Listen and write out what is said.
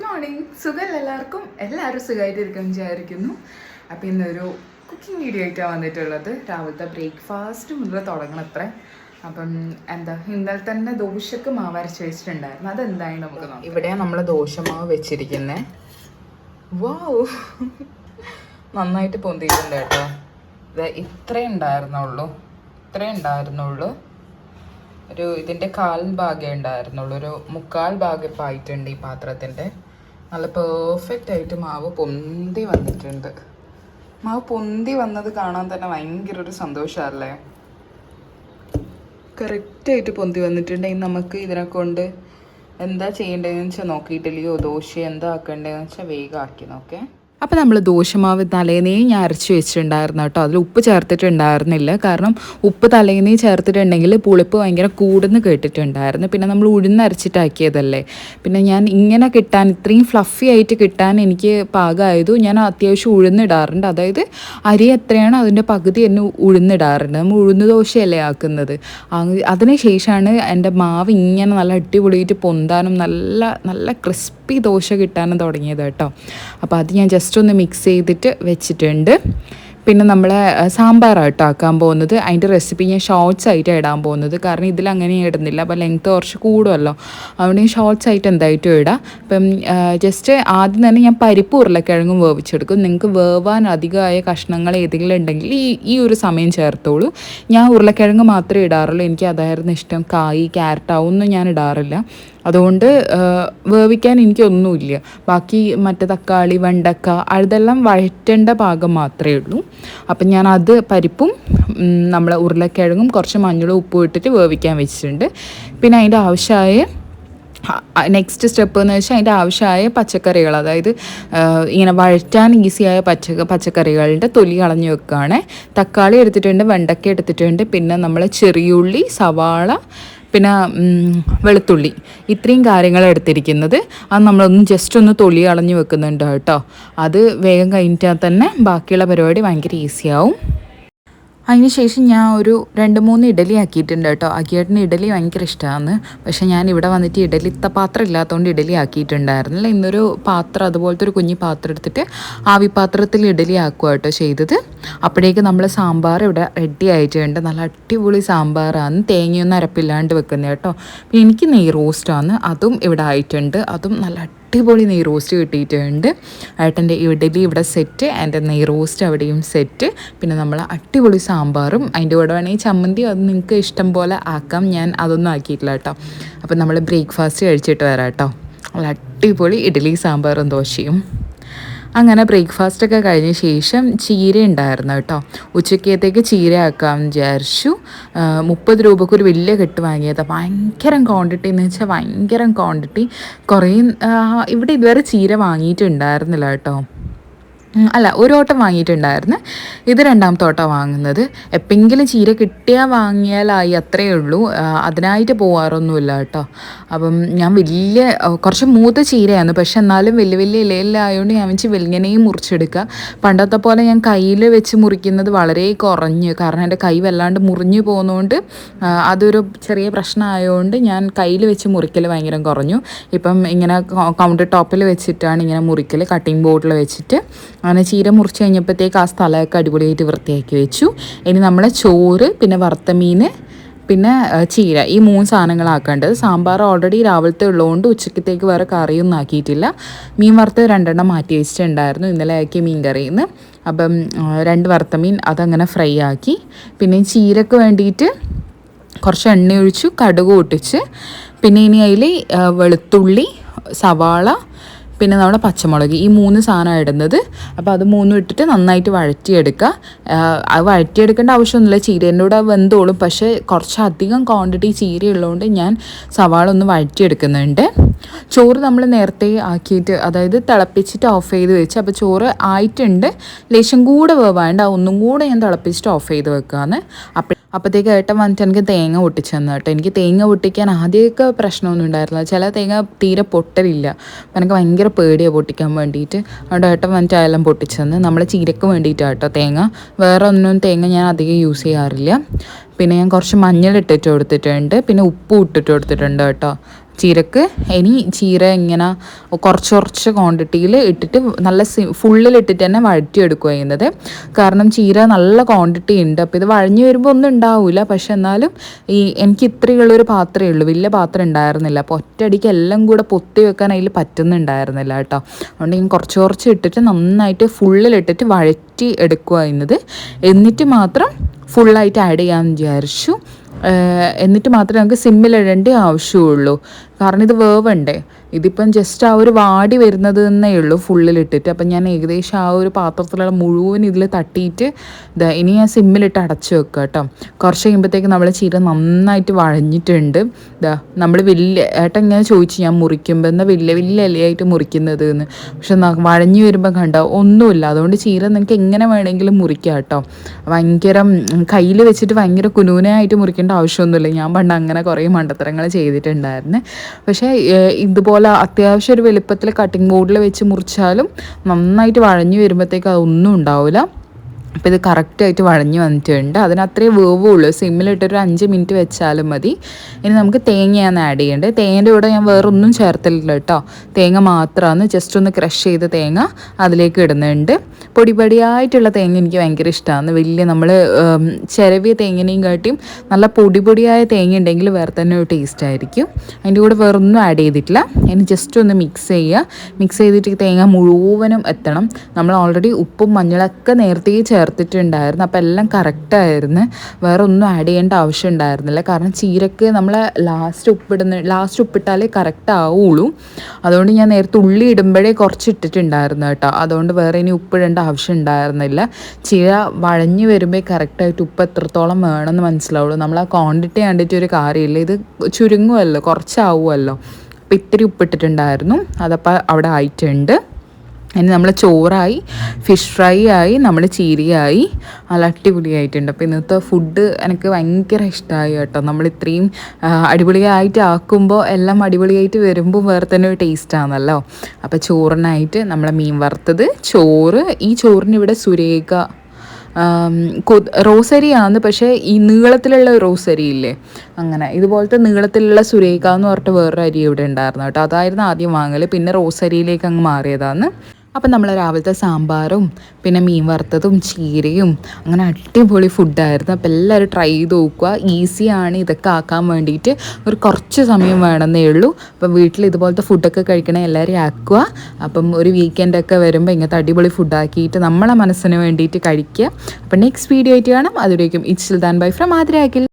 Good morning. സുഖമല്ല എല്ലാവർക്കും? എല്ലാവരും സുഖമായിട്ടിരിക്കും വിചാരിക്കുന്നു. അപ്പം ഇന്നൊരു കുക്കിംഗ് വീഡിയോ ആയിട്ടാണ് വന്നിട്ടുള്ളത്. രാവിലത്തെ ബ്രേക്ക്ഫാസ്റ്റ് മുതൽ തുടങ്ങണം അത്ര അപ്പം എന്താ ഇന്നലെ തന്നെ ദോശക്ക് മാവ് അരച്ച് വെച്ചിട്ടുണ്ടായിരുന്നു. അതെന്തായാലും നമുക്ക് ഇവിടെയാണ് നമ്മൾ ദോശമാവ് വെച്ചിരിക്കുന്നത് വാവ് നന്നായിട്ട് പൊന്തിയിട്ടുണ്ട് കേട്ടോ. ഇത് ഇത്രേ ഉണ്ടായിരുന്നുള്ളൂ. ഇത്രേ ഉണ്ടായിരുന്നുള്ളൂ. ഒരു ഇതിന്റെ കാൽ ഭാഗമേ ഉണ്ടായിരുന്നുള്ളൂ. ഒരു മുക്കാൽ ഭാഗം ആയിട്ടുണ്ട് ഈ പാത്രത്തിന്റെ നല്ല പെർഫെക്റ്റ് ആയിട്ട് മാവ് പൊന്തി വന്നിട്ടുണ്ട്. മാവ് പൊന്തി വന്നത് കാണാൻ തന്നെ ഭയങ്കര ഒരു സന്തോഷമല്ലേ കറക്റ്റായിട്ട് പൊന്തി വന്നിട്ടുണ്ടെങ്കിൽ നമുക്ക് ഇതിനെ കൊണ്ട് എന്താ ചെയ്യേണ്ടതെന്ന് വെച്ചാൽ നോക്കിയിട്ടില്ലയോ? ദോശ എന്താ ആക്കേണ്ടതെന്ന് വെച്ചാൽ വേഗം ആക്കി നോക്കേ. അപ്പോൾ നമ്മൾ ദോശമാവ് തലേന്നേ ഞാൻ അരച്ച് വെച്ചിട്ടുണ്ടായിരുന്നു കേട്ടോ. അതിൽ ഉപ്പ് ചേർത്തിട്ടുണ്ടായിരുന്നില്ല. കാരണം ഉപ്പ് തലേന്നേ ചേർത്തിട്ടുണ്ടെങ്കിൽ പുളിപ്പ് ഭയങ്കര കൂടുന്ന് കേട്ടിട്ടുണ്ടായിരുന്നു. പിന്നെ നമ്മൾ ഉഴുന്നരച്ചിട്ടാക്കിയതല്ലേ പിന്നെ ഞാൻ ഇങ്ങനെ കിട്ടാൻ ഇത്രയും ഫ്ലഫി ആയിട്ട് കിട്ടാൻ എനിക്ക് പാകമായതു ഞാൻ അത്യാവശ്യം ഉഴുന്നിടാറുണ്ട്. അതായത് അരി എത്രയാണ് അതിന്റെ പകുതി തന്നെ ഉഴുന്നിടാറുണ്ട്. നമ്മൾ ഉഴുന്ന് ദോശയല്ലേ ആക്കുന്നത്. അതിനുശേഷമാണ് അതിന് ശേഷമാണ് എന്റെ മാവ് ഇങ്ങനെ നല്ല അടിപൊളിയിട്ട് പൊന്താനും നല്ല നല്ല ക്രിസ്പി ദോശ കിട്ടാനും തുടങ്ങിയത് കേട്ടോ. അപ്പോൾ അത് ഞാൻ ജസ്റ്റ് ഒന്ന് മിക്സ് ചെയ്തിട്ട് വെച്ചിട്ടുണ്ട്. പിന്നെ നമ്മൾ സാമ്പാറായിട്ട് ആക്കാൻ പോകുന്നത്. അതിന്റെ റെസിപ്പി ഞാൻ ഷോർട്സ് ആയിട്ട് ഇടാൻ പോകുന്നത്. കാരണം ഇതിൽ അങ്ങനെ ഇടുന്നില്ല. അപ്പോൾ ലെങ്ത്ത് കുറച്ച് കൂടുമല്ലോ. അതുകൊണ്ട് ഞാൻ ഷോർട്സ് ആയിട്ട് എന്തായിട്ടും ഇടാം. അപ്പം ജസ്റ്റ് ആദ്യം തന്നെ ഞാൻ പരിപ്പ് ഉരുളക്കിഴങ്ങും വേവിച്ചെടുക്കും. നിങ്ങൾക്ക് വേവാൻ അധികമായ കഷ്ണങ്ങൾ ഏതെങ്കിലും ഉണ്ടെങ്കിൽ ഈ ഈ ഒരു സമയം ചേർത്തോളൂ. ഞാൻ ഉരുളക്കിഴങ്ങ് മാത്രമേ ഇടാറുള്ളൂ. എനിക്ക് അതായിരുന്നു ഇഷ്ടം. കായ് ക്യാരറ്റ് അതൊന്നും ഞാൻ ഇടാറില്ല. അതുകൊണ്ട് വേവിക്കാൻ എനിക്കൊന്നുമില്ല. ബാക്കി മറ്റേ തക്കാളി വെണ്ടക്ക അതെല്ലാം വഴറ്റേണ്ട ഭാഗം മാത്രമേ ഉള്ളൂ. അപ്പം ഞാൻ അത് പരിപ്പും നമ്മൾ ഉരുളക്കിഴങ്ങും കുറച്ച് മഞ്ഞളും ഉപ്പും ഇട്ടിട്ട് വേവിക്കാൻ വെച്ചിട്ടുണ്ട്. പിന്നെ അതിന്റെ ആവശ്യമായ നെക്സ്റ്റ് സ്റ്റെപ്പ് എന്ന് വെച്ചാൽ അതിന്റെ ആവശ്യമായ പച്ചക്കറികൾ അതായത് ഇങ്ങനെ വഴറ്റാൻ ഈസിയായ പച്ച പച്ചക്കറികളുടെ തൊലി കളഞ്ഞു വെക്കുകയാണ്. തക്കാളി എടുത്തിട്ടുണ്ട് വെണ്ടക്ക എടുത്തിട്ടുണ്ട് പിന്നെ നമ്മൾ ചെറിയുള്ളി സവാള പിന്നെ വെളുത്തുള്ളി. ഇത്രയും കാര്യങ്ങൾ എടുത്തിരിക്കുന്നത്. അത് നമ്മളൊന്ന് ജസ്റ്റ് ഒന്ന് തൊലി കളഞ്ഞ് വെക്കുന്നുണ്ട് കേട്ടോ. അത് വേഗം കഴിഞ്ഞാൽ തന്നെ ബാക്കിയുള്ള പരിപാടി ഭയങ്കര ഈസിയാവും അതിനുശേഷം ഞാൻ ഒരു രണ്ട് മൂന്ന് ഇഡലി ആക്കിയിട്ടുണ്ട് കേട്ടോ. അക്കിയേട്ടന് ഇഡലി ഭയങ്കര ഇഷ്ടമാണ് പക്ഷേ ഞാൻ ഇവിടെ വന്നിട്ട് ഇഡലിത്ത പാത്രം ഇല്ലാത്തതുകൊണ്ട് ഇഡലി ആക്കിയിട്ടുണ്ടായിരുന്നില്ല. ഇന്നൊരു പാത്രം അതുപോലത്തെ ഒരു കുഞ്ഞു പാത്രം എടുത്തിട്ട് ആവി പാത്രത്തിൽ ഇഡലി ആക്കുക കേട്ടോ ചെയ്തത്. അപ്പോഴേക്ക് നമ്മൾ സാമ്പാർ ഇവിടെ റെഡി ആയിട്ടുണ്ട്. നല്ല അടിപൊളി സാമ്പാറാണ്. തേങ്ങയൊന്നും അരപ്പില്ലാണ്ട് വെക്കുന്നത് കേട്ടോ. പിന്നെ എനിക്ക് നെയ് റോസ്റ്റാണ് അതും ഇവിടെ ആയിട്ടുണ്ട്. അതും നല്ല അടിപൊളി നെയ് റോസ്റ്റ് കിട്ടിയിട്ടുണ്ട്. ഏട്ടന്റെ ഇഡലി ഇവിടെ സെറ്റ് ആൻഡ് നെയ് റോസ്റ്റ് അവിടെയും സെറ്റ് പിന്നെ നമ്മൾ അടിപൊളി സാമ്പാറും. അതിന്റെ കൂടെ വേണമെങ്കിൽ ചമ്മന്തി അത് നിങ്ങൾക്ക് ഇഷ്ടം പോലെ ആക്കാം. ഞാൻ അതൊന്നും ആക്കിയിട്ടില്ല കേട്ടോ. അപ്പം നമ്മൾ ബ്രേക്ക്ഫാസ്റ്റ് കഴിച്ചിട്ട് വരാം കേട്ടോ. അടിപൊളി ഇഡലി സാമ്പാറും ദോശയും. അങ്ങനെ ബ്രേക്ക്ഫാസ്റ്റ് ഒക്കെ കഴിഞ്ഞ ശേഷം ചീര ഉണ്ടായിരുന്നു കേട്ടോ. ഉച്ചക്കത്തേക്ക് ചീര ആക്കാമെന്ന് വിചാരിച്ചു. മുപ്പത് രൂപക്ക് ഒരു വലിയ കെട്ട് വാങ്ങിയതാണ് ഭയങ്കര ക്വാണ്ടിറ്റി എന്ന് വെച്ചാൽ ഭയങ്കര ക്വാണ്ടിറ്റി കുറേ ഇവിടെ ഇതുവരെ ചീര വാങ്ങിയിട്ടുണ്ടായിരുന്നില്ല കേട്ടോ. അല്ല ഒരു ഓട്ടം വാങ്ങിയിട്ടുണ്ടായിരുന്നു. ഇത് രണ്ടാമത്തെ ഓട്ടം വാങ്ങുന്നത്. എപ്പെങ്കിലും ചീര കിട്ടിയാൽ വാങ്ങിയാലായി അത്രയേ ഉള്ളൂ. അതിനായിട്ട് പോവാറൊന്നുമില്ല കേട്ടോ. അപ്പം ഞാൻ വലിയ കുറച്ച് മൂത്ത ചീരയാണ് പക്ഷെ എന്നാലും വലിയ വലിയ ഇലയിലായതുകൊണ്ട് ഞാൻ വെച്ച് വെലിങ്ങനെയും മുറിച്ചെടുക്കുക. പണ്ടത്തെ പോലെ ഞാൻ കയ്യിൽ വെച്ച് മുറിക്കുന്നത് വളരെ കുറഞ്ഞ്. കാരണം എന്റെ കൈ വല്ലാണ്ട് മുറിഞ്ഞു പോകുന്നതുകൊണ്ട് അതൊരു ചെറിയ പ്രശ്നമായതുകൊണ്ട് ഞാൻ കയ്യിൽ വെച്ച് മുറിക്കൽ ഭയങ്കര കുറഞ്ഞു. ഇപ്പം ഇങ്ങനെ കൗണ്ടർ ടോപ്പിൽ വെച്ചിട്ടാണ് ഇങ്ങനെ മുറിക്കൽ കട്ടിംഗ് ബോർഡിൽ വെച്ചിട്ട് അങ്ങനെ ചീര മുറിച്ച് കഴിഞ്ഞപ്പോഴത്തേക്ക് ആ സ്ഥലമൊക്കെ അടിപൊളിയായിട്ട് വൃത്തിയാക്കി വെച്ചു. ഇനി നമ്മളെ ചോറ് പിന്നെ വറുത്ത മീൻ പിന്നെ ചീര. ഈ മൂന്ന് സാധനങ്ങളാക്കേണ്ടത് സാമ്പാർ ഓൾറെഡി രാവിലത്തെ ഉള്ളതുകൊണ്ട് ഉച്ചക്കത്തേക്ക് വേറെ കറിയൊന്നും ആക്കിയിട്ടില്ല. മീൻ വറുത്ത് രണ്ടെണ്ണം മാറ്റി വെച്ചിട്ടുണ്ടായിരുന്നു. ഇന്നലെ ആക്കിയ മീൻ കറിയിൽ നിന്ന് അപ്പം രണ്ട് വറുത്ത മീൻ അതങ്ങനെ ഫ്രൈ ആക്കി. പിന്നെ ചീരക്ക് വേണ്ടിയിട്ട് കുറച്ച് എണ്ണ ഒഴിച്ചു കടുക് പൊട്ടിച്ച്. പിന്നെ ഇനി അതിൽ വെളുത്തുള്ളി സവാള പിന്നെ നമ്മുടെ പച്ചമുളക് ഈ മൂന്ന് സാധനം ഇടുന്നത്. അപ്പോൾ അത് മൂന്നും ഇട്ടിട്ട് നന്നായിട്ട് വഴറ്റിയെടുക്കുക. അത് വഴറ്റിയെടുക്കേണ്ട ആവശ്യമൊന്നുമില്ല. ചീരേന്റെ കൂടെ വെന്തോളും. പക്ഷേ കുറച്ചധികം ക്വാണ്ടിറ്റി ചീര ഉള്ളതുകൊണ്ട് ഞാൻ സവാള ഒന്ന് വഴറ്റിയെടുക്കുന്നുണ്ട്. ചോറ് നമ്മൾ നേരത്തെ ആക്കിയിട്ട് അതായത് തിളപ്പിച്ചിട്ട് ഓഫ് ചെയ്ത് വെച്ച് അപ്പോൾ ചോറ് ആയിട്ടുണ്ട്. ലേശം കൂടെ വേവാണ്ട് ഒന്നും കൂടെ ഞാൻ തിളപ്പിച്ചിട്ട് ഓഫ് ചെയ്ത് വെക്കുകയാണ് അപ്പോൾ അപ്പോഴത്തേക്ക് ഏട്ടൻ വന്നിട്ട് എനിക്ക് തേങ്ങ പൊട്ടിച്ചു തന്നു കേട്ടോ. എനിക്ക് തേങ്ങ പൊട്ടിക്കാൻ ആദ്യമൊക്കെ പ്രശ്നമൊന്നും ഉണ്ടായിരുന്നില്ല. ചില തേങ്ങ തീരെ പൊട്ടലില്ല. അപ്പം എനിക്ക് ഭയങ്കര പേടിയാണ് പൊട്ടിക്കാൻ വേണ്ടിയിട്ട്. അവിടെ ഏട്ടൻ വന്നിട്ട് അതെല്ലാം പൊട്ടിച്ചു തന്നു നമ്മൾ ചീരക്ക് വേണ്ടിയിട്ടാണ് കേട്ടോ തേങ്ങ. വേറെ ഒന്നും തേങ്ങ ഞാൻ അധികം യൂസ് ചെയ്യാറില്ല. പിന്നെ ഞാൻ കുറച്ച് മഞ്ഞൾ ഇട്ടിട്ട് കൊടുത്തിട്ടുണ്ട്. പിന്നെ ഉപ്പ് ഇട്ടിട്ട് കൊടുത്തിട്ടുണ്ട് കേട്ടോ. ചീരക്ക്. ഇനി ചീര ഇങ്ങനെ കുറച്ച് കുറച്ച് ക്വാണ്ടിറ്റിയിൽ ഇട്ടിട്ട് നല്ല സി ഫുള്ളിലിട്ടിട്ട് തന്നെ വഴറ്റിയെടുക്കുക ചെയ്യുന്നത്. കാരണം ചീര നല്ല ക്വാണ്ടിറ്റി ഉണ്ട്. അപ്പോൾ ഇത് വഴഞ്ഞു വരുമ്പോൾ ഒന്നും ഉണ്ടാവില്ല പക്ഷെ എന്നാലും ഈ എനിക്ക് ഇത്രയുള്ളൊരു പാത്രമേ ഉള്ളൂ. വലിയ പാത്രം ഉണ്ടായിരുന്നില്ല. അപ്പോൾ ഒറ്റയടിക്ക് എല്ലാം കൂടെ പൊത്തി വെക്കാൻ അതിൽ പറ്റുന്നുണ്ടായിരുന്നില്ല കേട്ടോ. അതുകൊണ്ട് ഞാൻ കുറച്ച് കുറച്ച് ഇട്ടിട്ട് നന്നായിട്ട് ഫുള്ളിലിട്ടിട്ട് വഴറ്റി എടുക്കുക എന്നിട്ട് മാത്രം ഫുള്ളായിട്ട് ആഡ് ചെയ്യാമെന്ന് വിചാരിച്ചു. എന്നിട്ട് മാത്രമേ നമുക്ക് സിമ്മിലിടേണ്ട ആവശ്യമുള്ളൂ. കാരണം ഇത് വേവണ്ടേ. ഇതിപ്പം ജസ്റ്റ് ആ ഒരു വാടി വരുന്നത് എന്നേ ഉള്ളൂ ഫുള്ളിലിട്ടിട്ട് അപ്പം ഞാൻ ഏകദേശം ആ ഒരു പാത്രത്തിലുള്ള മുഴുവൻ ഇതിൽ തട്ടിയിട്ട് ഇനി ഞാൻ സിമ്മിലിട്ട് അടച്ചു വെക്കുക കേട്ടോ കുറച്ച് കഴിയുമ്പോഴത്തേക്ക് നമ്മൾ ചീര നന്നായിട്ട് വഴഞ്ഞിട്ടുണ്ട്. ഇതാ നമ്മൾ വലിയ ഏട്ടൻ ഇങ്ങനെ ചോദിച്ചു ഞാൻ മുറിക്കുമ്പോൾ എന്നാൽ വലിയ വലിയ ഇലയായിട്ട് മുറിക്കുന്നത് എന്ന്? പക്ഷെ വഴഞ്ഞു വരുമ്പോൾ കണ്ടോ ഒന്നുമില്ല. അതുകൊണ്ട് ചീര നിങ്ങൾക്ക് എങ്ങനെ വേണമെങ്കിലും മുറിക്കാം കേട്ടോ ഭയങ്കര കയ്യിൽ വെച്ചിട്ട് ഭയങ്കര കുനൂനായിട്ട് മുറിക്കേണ്ട ആവശ്യമൊന്നുമില്ല. ഞാൻ പണ്ട് അങ്ങനെ കുറേ മണ്ടത്തരങ്ങൾ ചെയ്തിട്ടുണ്ടായിരുന്നു. പക്ഷേ ഏഹ്, ഇതുപോലെ അത്യാവശ്യം ഒരു വലുപ്പത്തിൽ കട്ടിംഗ് ബോർഡിൽ വെച്ച് മുറിച്ചാലും നന്നായിട്ട് വഴഞ്ഞു വരുമ്പോഴത്തേക്ക് അതൊന്നും ഉണ്ടാവില്ല അപ്പോൾ ഇത് കറക്റ്റായിട്ട് വഴഞ്ഞു വന്നിട്ടുണ്ട്. അതിന് അത്രയും വേവുള്ളൂ. സിമ്മിലിട്ടൊരു അഞ്ച് മിനിറ്റ് വെച്ചാലും മതി. ഇനി നമുക്ക് തേങ്ങയാണ് ആഡ് ചെയ്യേണ്ടത്. തേങ്ങയുടെ കൂടെ ഞാൻ വേറൊന്നും ചേർത്തില്ല കേട്ടോ. തേങ്ങ മാത്രമാണ് ജസ്റ്റ് ഒന്ന് ക്രഷ് ചെയ്ത തേങ്ങ അതിലേക്ക് ഇടുന്നുണ്ട്. പൊടി പൊടിയായിട്ടുള്ള തേങ്ങ എനിക്ക് ഭയങ്കര ഇഷ്ടമാണ് വലിയ നമ്മൾ ചിരവിയ തേങ്ങനെയും കാട്ടിയും നല്ല പൊടിപൊടിയായ തേങ്ങ ഉണ്ടെങ്കിൽ വേറെ തന്നെ ഒരു ടേസ്റ്റ് ആയിരിക്കും. അതിന്റെ കൂടെ വേറെ ഒന്നും ആഡ് ചെയ്തിട്ടില്ല. ഇനി ജസ്റ്റ് ഒന്ന് മിക്സ് ചെയ്യുക. മിക്സ് ചെയ്തിട്ട് തേങ്ങ മുഴുവനും എത്തണം. നമ്മൾ ഓൾറെഡി ഉപ്പും മഞ്ഞളൊക്കെ നേരത്തെ ചേർത്തിട്ടുണ്ടായിരുന്നു. അപ്പോൾ എല്ലാം കറക്റ്റായിരുന്നു വേറെ ഒന്നും ആഡ് ചെയ്യേണ്ട ആവശ്യം ഉണ്ടായിരുന്നില്ല. കാരണം ചീരക്ക് നമ്മൾ ലാസ്റ്റ് ഉപ്പിടുന്ന ലാസ്റ്റ് ഉപ്പിട്ടാലേ കറക്റ്റ് ആവുള്ളൂ. അതുകൊണ്ട് ഞാൻ നേരത്തെ ഉള്ളി ഇടുമ്പോഴേ കുറച്ച് ഇട്ടിട്ടുണ്ടായിരുന്നു കേട്ടോ. അതുകൊണ്ട് വേറെ ഇനി ഉപ്പിടേണ്ട ആവശ്യം ഉണ്ടായിരുന്നില്ല. ചീര വഴഞ്ഞു വരുമ്പോൾ കറക്റ്റായിട്ട് ഉപ്പ് എത്രത്തോളം വേണമെന്ന് മനസ്സിലാവുള്ളൂ. നമ്മൾ ആ ക്വാണ്ടിറ്റി കണ്ടിട്ട് ഒരു കാര്യമില്ല. ഇത് ചുരുങ്ങുമല്ലോ കുറച്ചാവുമല്ലോ അപ്പോൾ ഇത്തിരി ഉപ്പിട്ടിട്ടുണ്ടായിരുന്നു. അതപ്പോൾ അവിടെ ആയിട്ടുണ്ട്. ഇനി നമ്മൾ ചോറായി ഫിഷ് ഫ്രൈ ആയി നമ്മൾ ചീരയായി. നല്ല അടിപൊളിയായിട്ടുണ്ട്. അപ്പോൾ ഇന്നത്തെ ഫുഡ് എനിക്ക് ഭയങ്കര ഇഷ്ടമായി കേട്ടോ. നമ്മൾ ഇത്രയും അടിപൊളിയായിട്ട് ആക്കുമ്പോൾ എല്ലാം അടിപൊളിയായിട്ട് വരുമ്പോൾ വേറെ തന്നെ ഒരു ടേസ്റ്റാണല്ലോ അപ്പോൾ ചോറിനായിട്ട് നമ്മളെ മീൻ വറുത്തത് ചോറ് ഈ ചോറിന് ഇവിടെ സുരേഖ റോസരിയാണ് പക്ഷേ ഈ നീളത്തിലുള്ള റോസരി ഇല്ലേ? അങ്ങനെ ഇതുപോലത്തെ നീളത്തിലുള്ള സുരേഖ എന്ന് പറഞ്ഞിട്ട് വേറൊരു അരി ഇവിടെ ഉണ്ടായിരുന്നു കേട്ടോ. അതായിരുന്നു ആദ്യം വാങ്ങൽ പിന്നെ റോസരിയിലേക്ക് അങ്ങ് മാറിയതാണ്. അപ്പം നമ്മൾ രാവിലത്തെ സാമ്പാറും പിന്നെ മീൻ വറുത്തതും ചീരയും അങ്ങനെ അടിപൊളി ഫുഡായിരുന്നു അപ്പോൾ എല്ലാവരും ട്രൈ ചെയ്ത് നോക്കുക. ഈസിയാണ് ഇതൊക്കെ ആക്കാൻ വേണ്ടിയിട്ട് ഒരു കുറച്ച് സമയം വേണമെന്നേ ഉള്ളൂ. അപ്പം വീട്ടിൽ ഇതുപോലത്തെ ഫുഡൊക്കെ കഴിക്കണേ എല്ലാവരും ആക്കുക. അപ്പം ഒരു വീക്കെൻഡൊക്കെ വരുമ്പോൾ ഇങ്ങനത്തെ അടിപൊളി ഫുഡാക്കിയിട്ട് നമ്മളെ മനസ്സിന് വേണ്ടിയിട്ട് കഴിക്കുക. അപ്പം നെക്സ്റ്റ് വീഡിയോ ആയിട്ട് കാണാം. അതുവരേക്കും ഇറ്റ്സ് ദാൻ ബൈ ഫ്രം ആതിരാക്കിൽ